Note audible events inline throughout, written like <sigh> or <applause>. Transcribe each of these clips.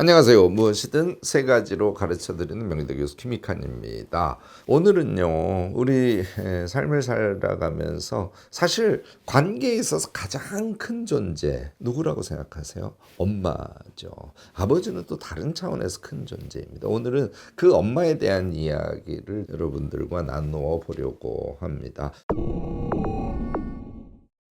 안녕하세요. 무엇이든 세 가지로 가르쳐 드리는 명희대 교수 김익환입니다. 오늘은요, 우리 에, 삶을 살아가면서 사실 관계에 있어서 가장 큰 존재, 누구라고 생각하세요? 엄마죠. 아버지는 또 다른 차원에서 큰 존재입니다. 오늘은 그 엄마에 대한 이야기를 여러분들과 나누어 보려고 합니다.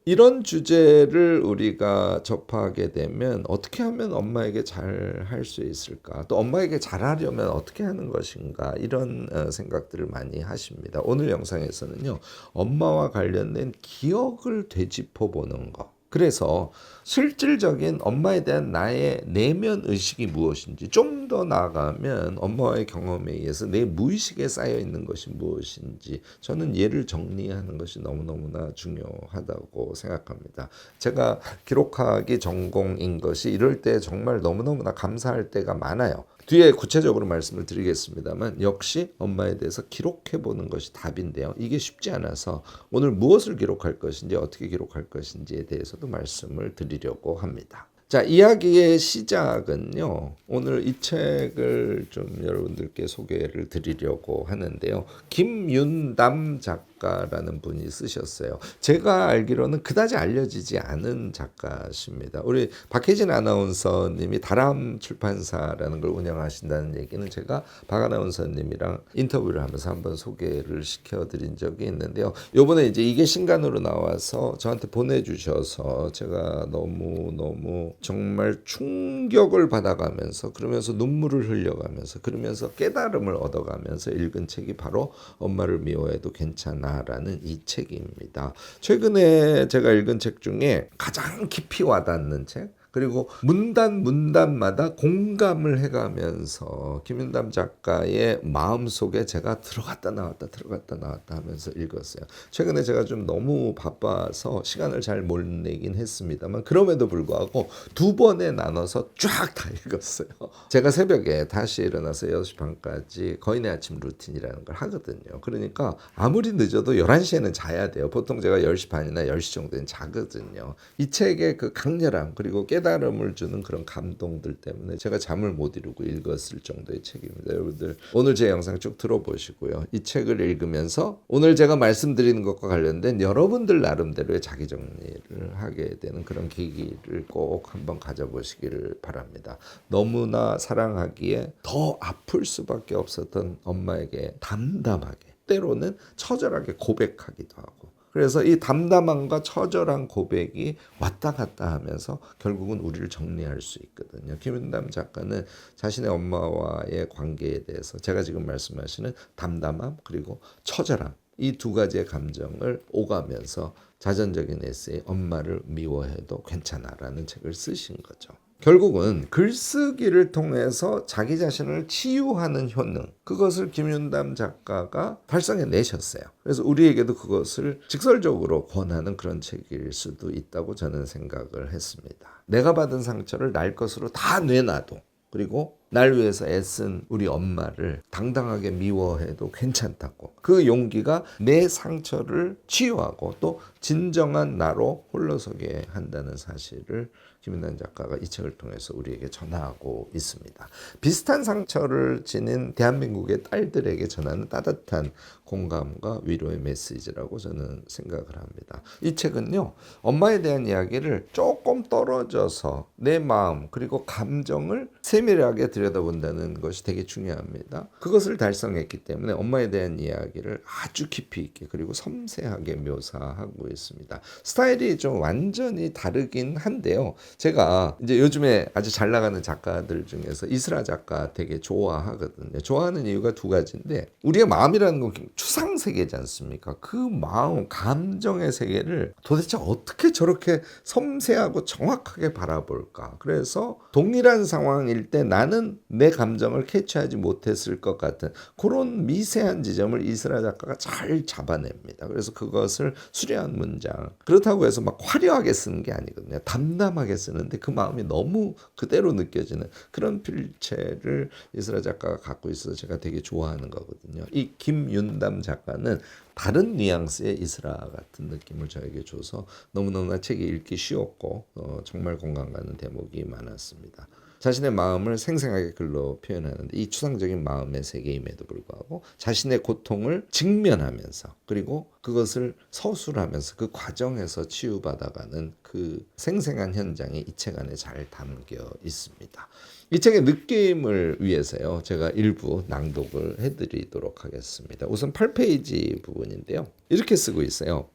이런 주제를 우리가 접하게 되면 어떻게 하면 엄마에게 잘 할 수 있을까? 또 엄마에게 잘하려면 어떻게 하는 것인가? 이런 어, 생각들을 많이 하십니다. 오늘 영상에서는요, 엄마와 관련된 기억을 되짚어 보는 것. 그래서 실질적인 엄마에 대한 나의 내면 의식이 무엇인지 좀 더 나아가면 엄마와의 경험에 의해서 내 무의식에 쌓여 있는 것이 무엇인지 저는 얘를 정리하는 것이 너무너무나 중요하다고 생각합니다. 제가 기록하기 전공인 것이 이럴 때 정말 너무너무나 감사할 때가 많아요. 뒤에 구체적으로 말씀을 드리겠습니다만 역시 엄마에 대해서 기록해 보는 것이 답인데요. 이게 쉽지 않아서 오늘 무엇을 기록할 것인지 어떻게 기록할 것인지에 대해서도 말씀을 드리려고 합니다. 자, 이야기의 시작은요. 오늘 이 책을 좀 여러분들께 소개를 드리려고 하는데요. 김윤담 작 가라는 분이 쓰셨어요. 제가 알기로는 그다지 알려지지 않은 작가십니다. 우리 박혜진 아나운서님이 다람 출판사라는 걸 운영하신다는 얘기는 제가 박 아나운서님이랑 인터뷰를 하면서 한번 소개를 시켜드린 적이 있는데요. 요번에 이제 이게 신간으로 나와서 저한테 보내주셔서 제가 너무 너무 정말 충격을 받아가면서 그러면서 눈물을 흘려가면서 그러면서 깨달음을 얻어가면서 읽은 책이 바로 엄마를 미워해도 괜찮아 라는 이 책입니다. 최근에 제가 읽은 책 중에 가장 깊이 와닿는 책 그리고 문단 문단마다 공감을 해가면서 김윤담 작가의 마음 속에 제가 들어갔다 나왔다 들어갔다 나왔다 하면서 읽었어요. 최근에 제가 좀 너무 바빠서 시간을 잘 못 내긴 했습니다만 그럼에도 불구하고 두 번에 나눠서 쫙 다 읽었어요. <laughs> 제가 새벽에 다시 일어나서 6시 반까지 거인의 아침 루틴이라는 걸 하거든요. 그러니까 아무리 늦어도 11시에는 자야 돼요. 보통 제가 10시 반이나 10시 정도는 자거든요. 이 책의 그 강렬함 그리고 깨 달음을 주는 그런 감동들 때문에 제가 잠을 못 이루고 읽었을 정도의 책입니다. 여러분들 오늘 제 영상 쭉 들어보시고요. 이 책을 읽으면서 오늘 제가 말씀드리는 것과 관련된 여러분들 나름대로의 자기 정리를 하게 되는 그런 계기를 꼭 한번 가져보시기를 바랍니다. 너무나 사랑하기에 더 아플 수밖에 없었던 엄마에게 담담하게 때로는 처절하게 고백하기도 하고 그래서 이 담담함과 처절한 고백이 왔다 갔다 하면서 결국은 우리를 정리할 수 있거든요. 김윤담 작가는 자신의 엄마와의 관계에 대해서 제가 지금 말씀하시는 담담함 그리고 처절함 이 두 가지의 감정을 오가면서 자전적인 에세이 엄마를 미워해도 괜찮아라는 책을 쓰신 거죠. 결국은 글쓰기를 통해서 자기 자신을 치유하는 효능 그것을 김윤담 작가가 발상해 내셨어요. 그래서 우리에게도 그것을 직설적으로 권하는 그런 책일 수도 있다고 저는 생각을 했습니다. 내가 받은 상처를 날 것으로 다 내놔도 그리고 날 위해서 애쓴 우리 엄마를 당당하게 미워해도 괜찮다고. 그 용기가 내 상처를 치유하고 또 진정한 나로 홀로서게 한다는 사실을 김윤단 작가가 이 책을 통해서 우리에게 전하고 있습니다. 비슷한 상처를 지닌 대한민국의 딸들에게 전하는 따뜻한 공감과 위로의 메시지라고 저는 생각을 합니다. 이 책은요, 엄마에 대한 이야기를 조금 떨어져서 내 마음 그리고 감정을 세밀하게 들여다본다는 것이 되게 중요합니다. 그것을 달성했기 때문에 엄마에 대한 이야기를 아주 깊이 있게 그리고 섬세하게 묘사하고 있습니다. 스타일이 좀 완전히 다르긴 한데요. 제가 이제 요즘에 아주 잘 나가는 작가들 중에서 이스라 작가 되게 좋아하거든요. 좋아하는 이유가 두 가지인데 우리의 마음이라는 건 추상 세계지 않습니까? 그 마음, 감정의 세계를 도대체 어떻게 저렇게 섬세하고 정확하게 바라볼까? 그래서 동일한 상황일 때 나는 내 감정을 캐치하지 못했을 것 같은 그런 미세한 지점을 이스라 작가가 잘 잡아냅니다. 그래서 그것을 수려한 문장. 그렇다고 해서 막 화려하게 쓰는 게 아니거든요. 담담하게 쓰는데 그 마음이 너무 그대로 느껴지는 그런 필체를 이스라 작가가 갖고 있어서 제가 되게 좋아하는 거거든요. 이 김윤담 작가는 다른 뉘앙스의 이스라 같은 느낌을 저에게 줘서 너무너무나 책이 읽기 쉬웠고 어, 정말 공감 가는 대목이 많았습니다. 자신의 마음을 생생하게 글로 표현하는데 이 추상적인 마음의 세계임에도 불구하고 자신의 고통을 직면하면서 그리고 그것을 서술하면서 그 과정에서 치유받아가는 그 생생한 현장이 이 책 안에 잘 담겨 있습니다. 이 책의 느낌을 위해서요. 제가 일부 낭독을 해드리도록 하겠습니다. 우선 8페이지 부분인데요. 이렇게 쓰고 있어요.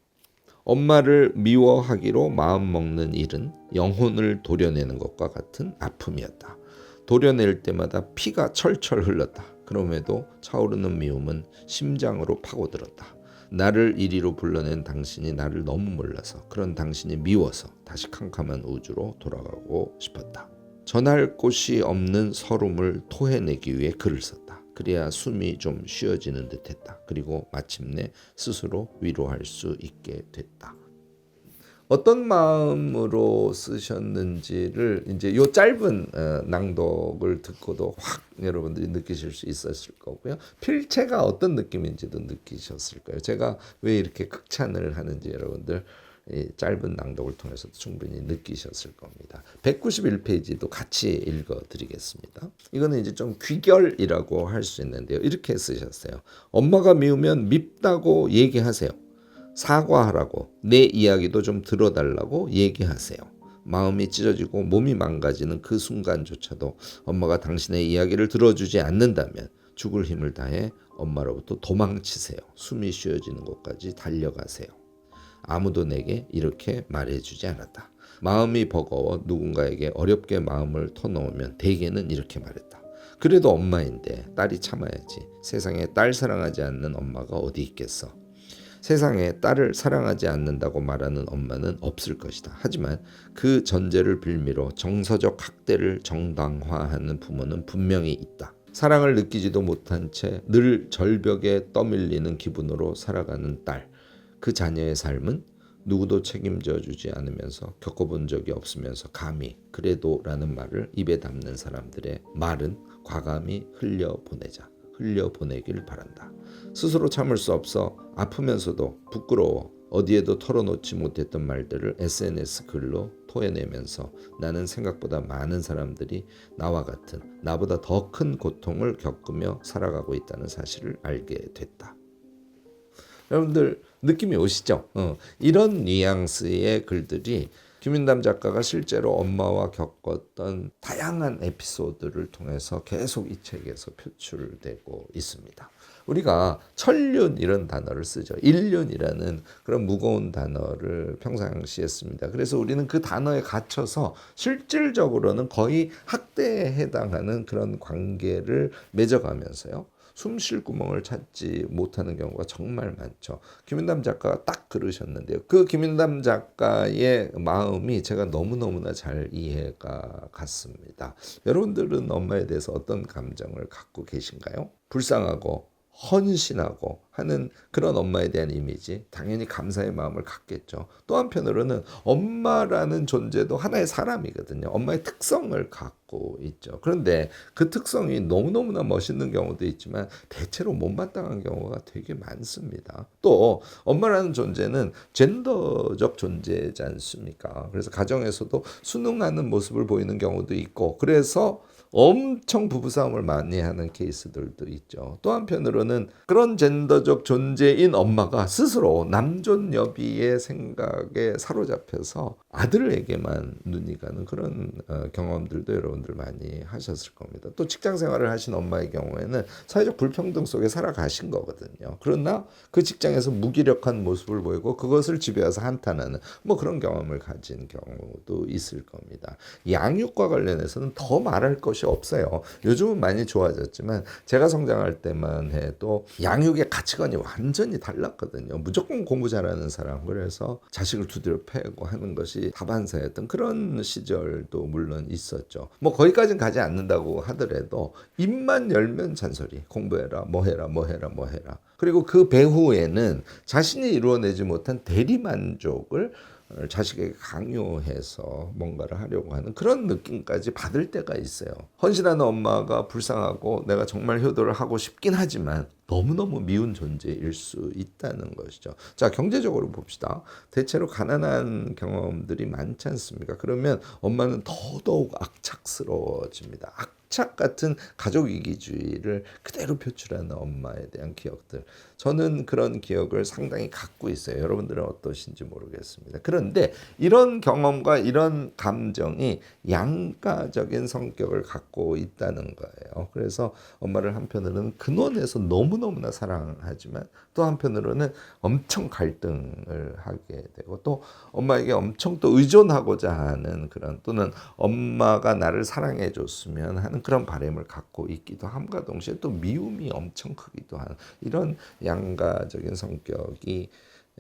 엄마를 미워하기로 마음먹는 일은 영혼을 도려내는 것과 같은 아픔이었다. 도려낼 때마다 피가 철철 흘렀다. 그럼에도 차오르는 미움은 심장으로 파고들었다. 나를 이리로 불러낸 당신이 나를 너무 몰라서 그런 당신이 미워서 다시 캄캄한 우주로 돌아가고 싶었다. 전할 곳이 없는 서름을 토해내기 위해 글을 썼다. 그래야 숨이 좀 쉬어지는 듯 했다. 그리고 마침내 스스로 위로할 수 있게 됐다. 어떤 마음으로 쓰셨는지를 이제 요 짧은 어, 낭독을 듣고도 확 여러분들이 느끼실 수 있었을 거고요. 필체가 어떤 느낌인지도 느끼셨을 거예요. 제가 왜 이렇게 극찬을 하는지 여러분들 이 짧은 낭독을 통해서도 충분히 느끼셨을 겁니다. 191페이지도 같이 읽어 드리겠습니다. 이거는 이제 좀 귀결이라고 할 수 있는데요. 이렇게 쓰셨어요. 엄마가 미우면 밉다고 얘기하세요. 사과하라고 내 이야기도 좀 들어달라고 얘기하세요. 마음이 찢어지고 몸이 망가지는 그 순간조차도 엄마가 당신의 이야기를 들어주지 않는다면 죽을 힘을 다해 엄마로부터 도망치세요. 숨이 쉬어지는 곳까지 달려가세요. 아무도 내게 이렇게 말해주지 않았다. 마음이 버거워 누군가에게 어렵게 마음을 터놓으면 대개는 이렇게 말했다. 그래도 엄마인데 딸이 참아야지. 세상에 딸 사랑하지 않는 엄마가 어디 있겠어. 세상에 딸을 사랑하지 않는다고 말하는 엄마는 없을 것이다. 하지만 그 전제를 빌미로 정서적 학대를 정당화하는 부모는 분명히 있다. 사랑을 느끼지도 못한 채 늘 절벽에 떠밀리는 기분으로 살아가는 딸. 그 자녀의 삶은 누구도 책임져 주지 않으면서 겪어본 적이 없으면서 감히 그래도라는 말을 입에 담는 사람들의 말은 과감히 흘려보내자. 흘려보내길 바란다. 스스로 참을 수 없어 아프면서도 부끄러워 어디에도 털어놓지 못했던 말들을 SNS 글로 토해내면서 나는 생각보다 많은 사람들이 나와 같은 나보다 더 큰 고통을 겪으며 살아가고 있다는 사실을 알게 됐다. 여러분들 느낌이 오시죠? 어, 이런 뉘앙스의 글들이 김윤담 작가가 실제로 엄마와 겪었던 다양한 에피소드를 통해서 계속 이 책에서 표출되고 있습니다. 우리가 천륜 이런 단어를 쓰죠. 일륜이라는 그런 무거운 단어를 평상시에 씁니다. 그래서 우리는 그 단어에 갇혀서 실질적으로는 거의 학대에 해당하는 그런 관계를 맺어가면서요. 숨 쉴 구멍을 찾지 못하는 경우가 정말 많죠. 김윤담 작가가 딱 그러셨는데요. 그 김윤담 작가의 마음이 제가 너무너무나 잘 이해가 갔습니다. 여러분들은 엄마에 대해서 어떤 감정을 갖고 계신가요? 불쌍하고 헌신하고 하는 그런 엄마에 대한 이미지 당연히 감사의 마음을 갖겠죠. 또 한편으로는 엄마라는 존재도 하나의 사람이거든요. 엄마의 특성을 갖고 있죠. 그런데 그 특성이 너무너무나 멋있는 경우도 있지만 대체로 못마땅한 경우가 되게 많습니다. 또 엄마라는 존재는 젠더적 존재지 않습니까? 그래서 가정에서도 순응하는 모습을 보이는 경우도 있고 그래서 엄청 부부싸움을 많이 하는 케이스들도 있죠. 또 한편으로는 그런 젠더적 존재인 엄마가 스스로 남존 여비의 생각에 사로잡혀서 아들에게만 눈이 가는 그런 어, 경험들도 여러분들 많이 하셨을 겁니다. 또 직장 생활을 하신 엄마의 경우에는 사회적 불평등 속에 살아가신 거거든요. 그러나 그 직장에서 무기력한 모습을 보이고 그것을 집에 와서 한탄하는 뭐 그런 경험을 가진 경우도 있을 겁니다. 양육과 관련해서는 더 말할 것이 없어요. 요즘은 많이 좋아졌지만 제가 성장할 때만 해도 양육의 가치관이 완전히 달랐거든요. 무조건 공부 잘하는 사람 그래서 자식을 두드려 패고 하는 것이 다반사였던 그런 시절도 물론 있었죠. 뭐 거기까지는 가지 않는다고 하더라도 입만 열면 잔소리 공부해라 뭐해라 뭐해라 뭐해라 그리고 그 배후에는 자신이 이루어내지 못한 대리만족을 자식에게 강요해서 뭔가를 하려고 하는 그런 느낌까지 받을 때가 있어요. 헌신하는 엄마가 불쌍하고 내가 정말 효도를 하고 싶긴 하지만 너무너무 미운 존재일 수 있다는 것이죠. 자, 경제적으로 봅시다. 대체로 가난한 경험들이 많지 않습니까? 그러면 엄마는 더더욱 악착스러워집니다. 악 착 같은 가족 이기주의를 그대로 표출하는 엄마에 대한 기억들. 저는 그런 기억을 상당히 갖고 있어요. 여러분들은 어떠신지 모르겠습니다. 그런데 이런 경험과 이런 감정이 양가적인 성격을 갖고 있다는 거예요. 그래서 엄마를 한편으로는 근원에서 너무너무나 사랑하지만 또 한편으로는 엄청 갈등을 하게 되고 또 엄마에게 엄청 또 의존하고자 하는 그런 또는 엄마가 나를 사랑해 줬으면 하는 그런 바람을 갖고 있기도 함과 동시에 또 미움이 엄청 크기도 하는 이런 양가적인 성격이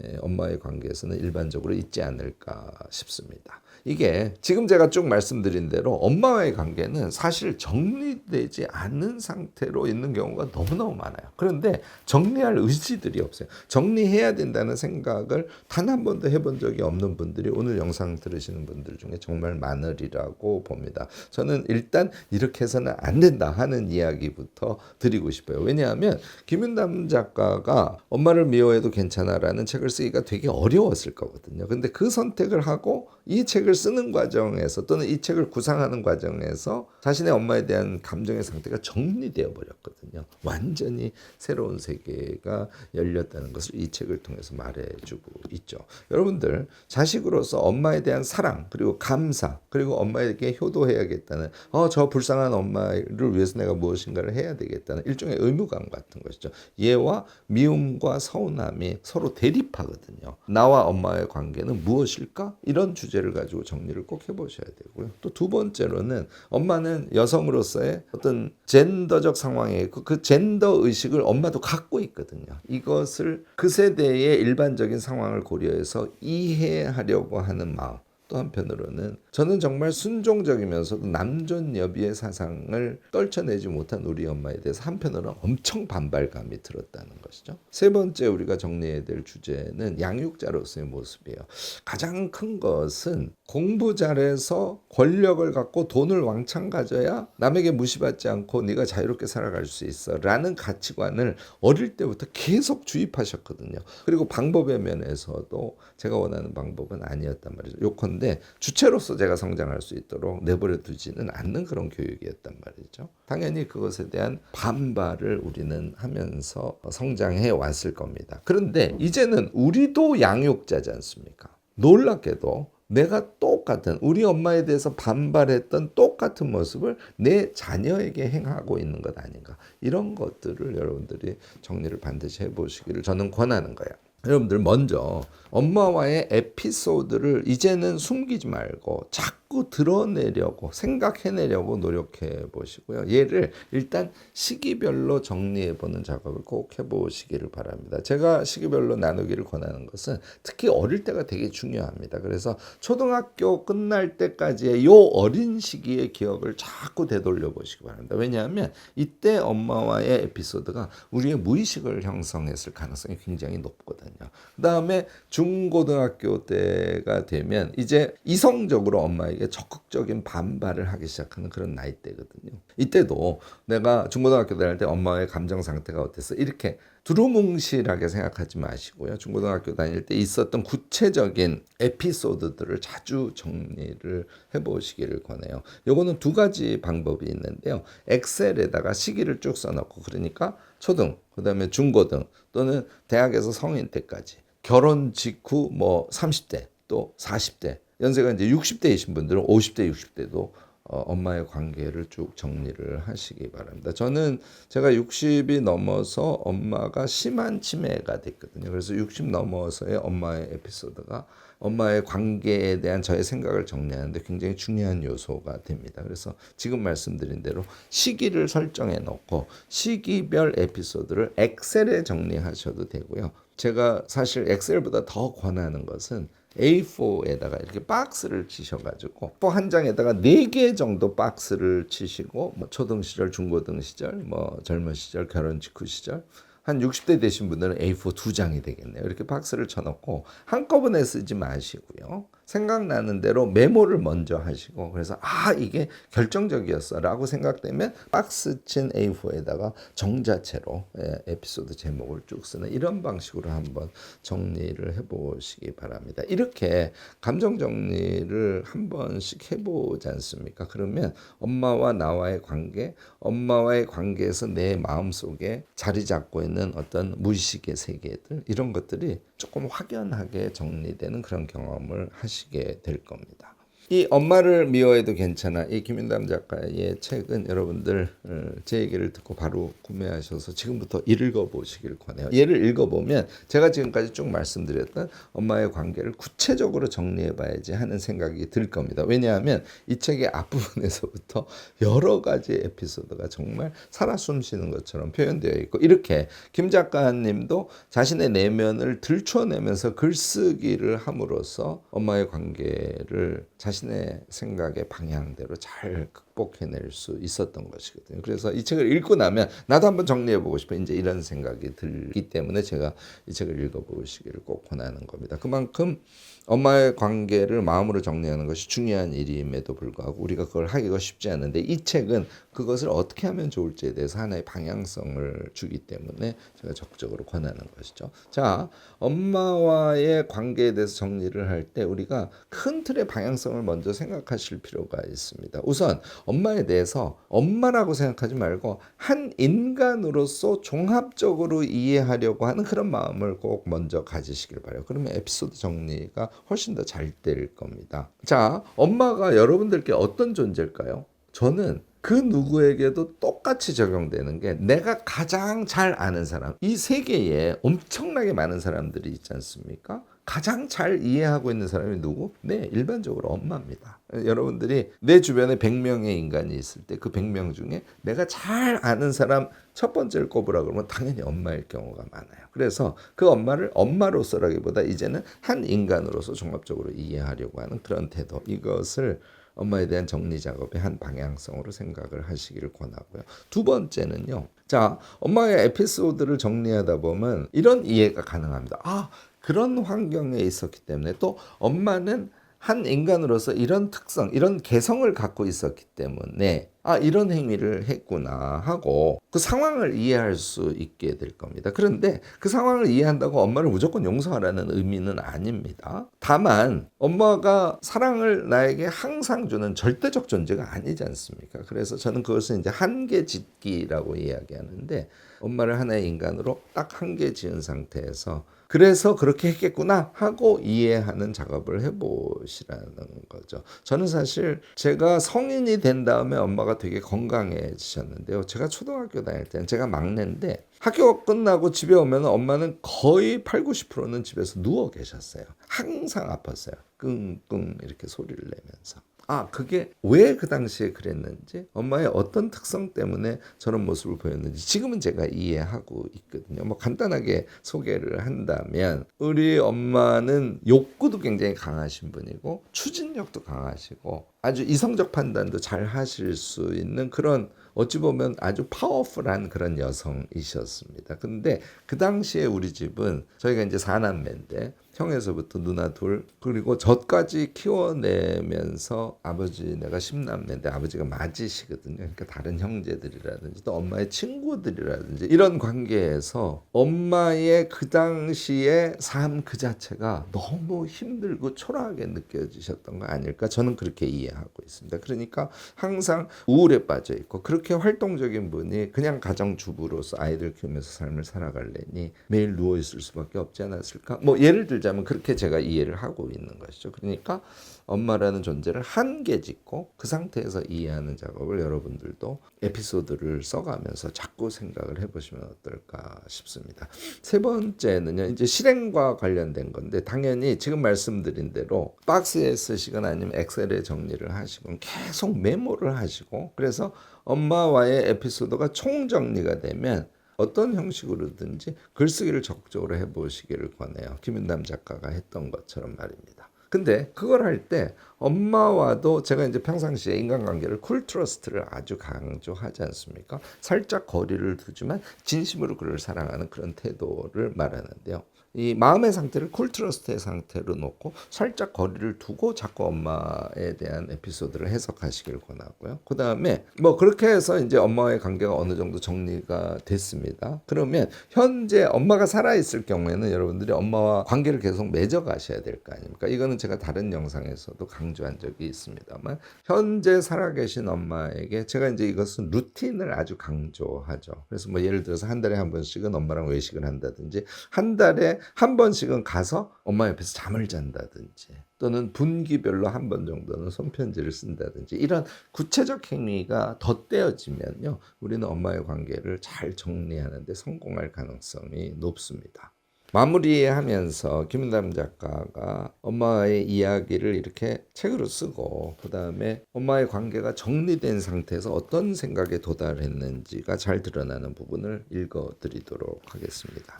에, 엄마의 관계에서는 일반적으로 있지 않을까 싶습니다. 이게 지금 제가 쭉 말씀드린 대로 엄마와의 관계는 사실 정리되지 않는 상태로 있는 경우가 너무너무 많아요. 그런데 정리할 의지들이 없어요. 정리해야 된다는 생각을 단 한 번도 해본 적이 없는 분들이 오늘 영상 들으시는 분들 중에 정말 많으리라고 봅니다. 저는 일단 이렇게 해서는 안 된다 하는 이야기부터 드리고 싶어요. 왜냐하면 김윤남 작가가 엄마를 미워해도 괜찮아라는 책을 쓰기가 되게 어려웠을 거거든요. 근데 그 선택을 하고 이 책을 쓰는 과정에서 또는 이 책을 구상하는 과정에서 자신의 엄마에 대한 감정의 상태가 정리되어 버렸거든요. 완전히 새로운 세계가 열렸다는 것을 이 책을 통해서 말해주고 있죠. 여러분들 자식으로서 엄마에 대한 사랑 그리고 감사 그리고 엄마에게 효도해야겠다는 어 저 불쌍한 엄마를 위해서 내가 무엇인가를 해야 되겠다는 일종의 의무감 같은 것이죠. 얘와 미움과 서운함이 서로 대립하거든요. 나와 엄마의 관계는 무엇일까? 이런 주제 를 가지고 정리를 꼭 해보셔야 되고요. 또 두 번째로는 엄마는 여성으로서의 어떤 젠더적 상황에 있고 그 젠더 의식을 엄마도 갖고 있거든요. 이것을 그 세대의 일반적인 상황을 고려해서 이해하려고 하는 마음. 또 한편으로는 저는 정말 순종적이면서도 남존여비의 사상을 떨쳐내지 못한 우리 엄마에 대해서 한편으로는 엄청 반발감이 들었다는 것이죠. 세 번째 우리가 정리해야 될 주제는 양육자로서의 모습이에요. 가장 큰 것은 공부 잘해서 권력을 갖고 돈을 왕창 가져야 남에게 무시받지 않고 네가 자유롭게 살아갈 수 있어라는 가치관을 어릴 때부터 계속 주입하셨거든요. 그리고 방법의 면에서도 제가 원하는 방법은 아니었단 말이죠. 요컨대 주체로서 제가 성장할 수 있도록 내버려 두지는 않는 그런 교육이었단 말이죠. 당연히 그것에 대한 반발을 우리는 하면서 성장해 왔을 겁니다. 그런데 이제는 우리도 양육자지 않습니까? 놀랍게도 내가 똑같은 우리 엄마에 대해서 반발했던 똑같은 모습을 내 자녀에게 행하고 있는 것 아닌가 이런 것들을 여러분들이 정리를 반드시 해보시기를 저는 권하는 거예요. 여러분들 먼저 엄마와의 에피소드를 이제는 숨기지 말고 자꾸 드러내려고 생각해내려고 노력해 보시고요. 얘를 일단 시기별로 정리해 보는 작업을 꼭 해보시기를 바랍니다. 제가 시기별로 나누기를 권하는 것은 특히 어릴 때가 되게 중요합니다. 그래서 초등학교 끝날 때까지의 요 어린 시기의 기억을 자꾸 되돌려 보시기 바랍니다. 왜냐하면 이때 엄마와의 에피소드가 우리의 무의식을 형성했을 가능성이 굉장히 높거든요. 그 다음에 중고등학교 때가 되면 이제 이성적으로 엄마에게 적극적인 반발을 하기 시작하는 그런 나이대거든요. 이때도 내가 중고등학교 다닐 때 엄마의 감정 상태가 어땠어? 이렇게 두루뭉실하게 생각하지 마시고요. 중고등학교 다닐 때 있었던 구체적인 에피소드들을 자주 정리를 해보시기를 권해요. 요거는 두 가지 방법이 있는데요. 엑셀에다가 시기를 쭉 써놓고 그러니까 초등, 그다음에 중고등 또는 대학에서 성인 때까지 결혼 직후 뭐 30대 또 40대 연세가 이제 60대이신 분들은 50대, 60대도 어, 엄마의 관계를 쭉 정리를 하시기 바랍니다. 저는 제가 60이 넘어서 엄마가 심한 치매가 됐거든요. 그래서 60 넘어서의 엄마의 에피소드가 엄마의 관계에 대한 저의 생각을 정리하는데 굉장히 중요한 요소가 됩니다. 그래서 지금 말씀드린 대로 시기를 설정해 놓고 시기별 에피소드를 엑셀에 정리하셔도 되고요. 제가 사실 엑셀보다 더 권하는 것은 A4에다가 이렇게 박스를 치셔가지고 또 한 장에다가 네 개 정도 박스를 치시고 뭐 초등 시절, 중고등 시절, 뭐 젊은 시절, 결혼 직후 시절 한 60대 되신 분들은 A4 두 장이 되겠네요. 이렇게 박스를 쳐놓고 한꺼번에 쓰지 마시고요. 생각나는 대로 메모를 먼저 하시고 그래서 아 이게 결정적이었어라고 생각되면 박스 친 A4에다가 정자체로 예, 에피소드 제목을 쭉 쓰는 이런 방식으로 한번 정리를 해보시기 바랍니다. 이렇게 감정 정리를 한 번씩 해보지 않습니까? 그러면 엄마와 나와의 관계, 엄마와의 관계에서 내 마음 속에 자리 잡고 있는 어떤 무의식의 세계들 이런 것들이 조금 확연하게 정리되는 그런 경험을 하시 게 될 겁니다. 이 엄마를 미워해도 괜찮아 이 김윤담 작가의 책은 여러분들 어, 제 얘기를 듣고 바로 구매하셔서 지금부터 읽어보시길 권해요. 얘를 읽어보면 제가 지금까지 쭉 말씀드렸던 엄마의 관계를 구체적으로 정리해봐야지 하는 생각이 들 겁니다. 왜냐하면 이 책의 앞부분에서부터 여러 가지 에피소드가 정말 살아 숨쉬는 것처럼 표현되어 있고 이렇게 김 작가님도 자신의 내면을 들춰내면서 글쓰기를 함으로써 엄마의 관계를 자신 의 생각의 방향대로 잘 극복해낼 수 있었던 것이거든요. 그래서 이 책을 읽고 나면 나도 한번 정리해보고 싶어 이제 이런 생각이 들기 때문에 제가 이 책을 읽어보시기를 꼭 권하는 겁니다. 그만큼 엄마의 관계를 마음으로 정리하는 것이 중요한 일임에도 불구하고 우리가 그걸 하기가 쉽지 않은데 이 책은 그것을 어떻게 하면 좋을지에 대해서 하나의 방향성을 주기 때문에 제가 적극적으로 권하는 것이죠. 자, 엄마와의 관계에 대해서 정리를 할 때 우리가 큰 틀의 방향성을 먼저 생각하실 필요가 있습니다. 우선 엄마에 대해서 엄마라고 생각하지 말고 한 인간으로서 종합적으로 이해하려고 하는 그런 마음을 꼭 먼저 가지시길 바래요. 그러면 에피소드 정리가 훨씬 더 잘 될 겁니다. 자, 엄마가 여러분들께 어떤 존재일까요? 저는 그 누구에게도 똑같이 적용되는 게 내가 가장 잘 아는 사람. 이 세계에 엄청나게 많은 사람들이 있지 않습니까? 가장 잘 이해하고 있는 사람이 누구? 네, 일반적으로 엄마입니다. 여러분들이 내 주변에 100명의 인간이 있을 때 그 100명 중에 내가 잘 아는 사람 첫 번째를 꼽으라 그러면 당연히 엄마일 경우가 많아요. 그래서 그 엄마를 엄마로서라기보다 이제는 한 인간으로서 종합적으로 이해하려고 하는 그런 태도. 이것을 엄마에 대한 정리 작업의 한 방향성으로 생각을 하시기를 권하고요. 두 번째는요. 자, 엄마의 에피소드를 정리하다 보면 이런 이해가 가능합니다. 아, 그런 환경에 있었기 때문에 또 엄마는 한 인간으로서 이런 특성, 이런 개성을 갖고 있었기 때문에 아, 이런 행위를 했구나 하고 그 상황을 이해할 수 있게 될 겁니다. 그런데 그 상황을 이해한다고 엄마를 무조건 용서하라는 의미는 아닙니다. 다만 엄마가 사랑을 나에게 항상 주는 절대적 존재가 아니지 않습니까? 그래서 저는 그것을 이제 한계 짓기라고 이야기하는데 엄마를 하나의 인간으로 딱 한계 지은 상태에서 그래서 그렇게 했겠구나 하고 이해하는 작업을 해보시라는 거죠. 저는 사실 제가 성인이 된 다음에 엄마가 되게 건강해지셨는데요. 제가 초등학교 다닐 때는 제가 막내인데 학교 끝나고 집에 오면 엄마는 거의 8, 90%는 집에서 누워 계셨어요. 항상 아팠어요. 끙끙 이렇게 소리를 내면서. 아, 그게 왜 그 당시에 그랬는지, 엄마의 어떤 특성 때문에 저런 모습을 보였는지 지금은 제가 이해하고 있거든요. 뭐 간단하게 소개를 한다면, 우리 엄마는 욕구도 굉장히 강하신 분이고, 추진력도 강하시고, 아주 이성적 판단도 잘 하실 수 있는 그런 어찌 보면 아주 파워풀한 그런 여성이셨습니다. 근데 그 당시에 우리 집은 저희가 이제 사남매인데 형에서부터 누나 둘 그리고 저까지 키워내면서 아버지 내가 십남매인데 아버지가 맞이시거든요. 그러니까 다른 형제들이라든지 또 엄마의 친구들이라든지 이런 관계에서 엄마의 그 당시의 삶 그 자체가 너무 힘들고 초라하게 느껴지셨던 거 아닐까 저는 그렇게 이해하고 있습니다. 그러니까 항상 우울에 빠져 있고 그렇게 활동적인 분이 그냥 가정 주부로서 아이들 키우면서 삶을 살아갈래니 매일 누워 있을 수밖에 없지 않았을까? 뭐 예를 들 자면 그렇게 제가 이해를 하고 있는 것이죠. 그러니까 엄마라는 존재를 한계 짓고 그 상태에서 이해하는 작업을 여러분들도 에피소드를 써가면서 자꾸 생각을 해보시면 어떨까 싶습니다. 세 번째는요, 이제 실행과 관련된 건데 당연히 지금 말씀드린 대로 박스에 쓰시거나 아니면 엑셀에 정리를 하시고 계속 메모를 하시고 그래서 엄마와의 에피소드가 총정리가 되면 어떤 형식으로든지 글쓰기를 적극적으로 해보시기를 권해요. 김윤남 작가가 했던 것처럼 말입니다. 근데 그걸 할 때 엄마와도 제가 이제 평상시에 인간관계를 쿨 트러스트를 아주 강조하지 않습니까? 살짝 거리를 두지만 진심으로 그를 사랑하는 그런 태도를 말하는데요. 이 마음의 상태를 쿨 트러스트의 상태로 놓고 살짝 거리를 두고 자꾸 엄마에 대한 에피소드를 해석하시길 권하고요. 그 다음에 뭐 그렇게 해서 이제 엄마와의 관계가 어느 정도 정리가 됐습니다. 그러면 현재 엄마가 살아있을 경우에는 여러분들이 엄마와 관계를 계속 맺어 가셔야 될 거 아닙니까? 이거는 제가 다른 영상에서도 강조한 적이 있습니다만 현재 살아계신 엄마에게 제가 이제 이것은 루틴을 아주 강조하죠. 그래서 뭐 예를 들어서 한 달에 한 번씩은 엄마랑 외식을 한다든지 한 달에 한 번씩은 가서 엄마 옆에서 잠을 잔다든지 또는 분기별로 한 번 정도는 손편지를 쓴다든지 이런 구체적 행위가 덧대어지면요 우리는 엄마의 관계를 잘 정리하는데 성공할 가능성이 높습니다. 마무리하면서 김은담 작가가 엄마의 이야기를 이렇게 책으로 쓰고 그 다음에 엄마의 관계가 정리된 상태에서 어떤 생각에 도달했는지가 잘 드러나는 부분을 읽어 드리도록 하겠습니다.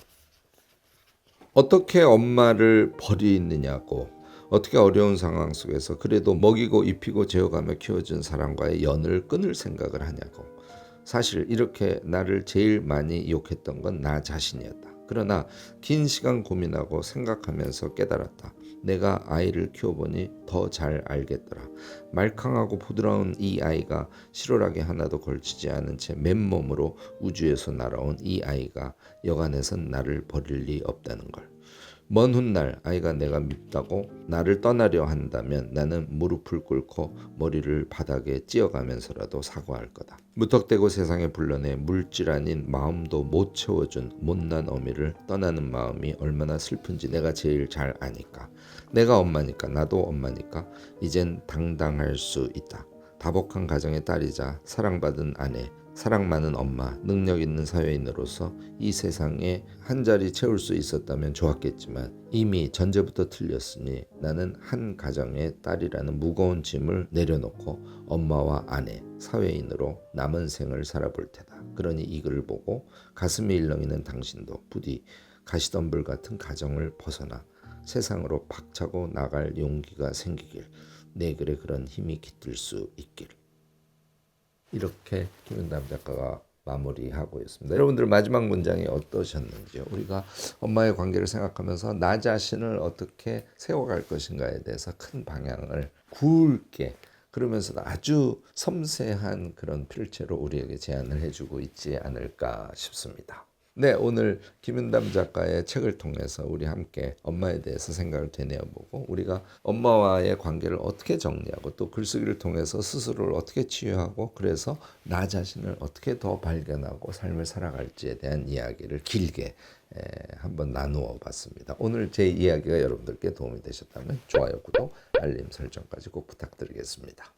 어떻게 엄마를 버리느냐고 어떻게 어려운 상황 속에서 그래도 먹이고 입히고 재워가며 키워준 사람과의 연을 끊을 생각을 하냐고 사실 이렇게 나를 제일 많이 욕했던 건 나 자신이었다. 그러나 긴 시간 고민하고 생각하면서 깨달았다. 내가 아이를 키워보니 더 잘 알겠더라. 말캉하고 부드러운 이 아이가 실오라기 하나도 걸치지 않은 채 맨몸으로 우주에서 날아온 이 아이가 여간에선 나를 버릴 리 없다는 걸. 먼 훗날 아이가 내가 밉다고 나를 떠나려 한다면 나는 무릎을 꿇고 머리를 바닥에 찧어가면서라도 사과할 거다. 무턱대고 세상에 불러내 물질 아닌 마음도 못 채워준 못난 어미를 떠나는 마음이 얼마나 슬픈지 내가 제일 잘 아니까. 내가 엄마니까 나도 엄마니까 이젠 당당할 수 있다. 다복한 가정의 딸이자 사랑받은 아내 사랑 많은 엄마, 능력 있는 사회인으로서 이 세상에 한 자리 채울 수 있었다면 좋았겠지만 이미 전제부터 틀렸으니 나는 한 가정의 딸이라는 무거운 짐을 내려놓고 엄마와 아내, 사회인으로 남은 생을 살아볼 테다. 그러니 이 글을 보고 가슴이 일렁이는 당신도 부디 가시덤불 같은 가정을 벗어나 세상으로 박차고 나갈 용기가 생기길 내 글에 그런 힘이 깃들 수 있길 이렇게 김윤담 작가가 마무리하고 있습니다. 여러분들 마지막 문장이 어떠셨는지요? 우리가 엄마의 관계를 생각하면서 나 자신을 어떻게 세워갈 것인가에 대해서 큰 방향을 굵게 그러면서도 아주 섬세한 그런 필체로 우리에게 제안을 해주고 있지 않을까 싶습니다. 네, 오늘 김윤담 작가의 책을 통해서 우리 함께 엄마에 대해서 생각을 되뇌어보고 우리가 엄마와의 관계를 어떻게 정리하고 또 글쓰기를 통해서 스스로를 어떻게 치유하고 그래서 나 자신을 어떻게 더 발견하고 삶을 살아갈지에 대한 이야기를 길게 에, 한번 나누어 봤습니다. 오늘 제 이야기가 여러분들께 도움이 되셨다면 좋아요, 구독, 알림 설정까지 꼭 부탁드리겠습니다.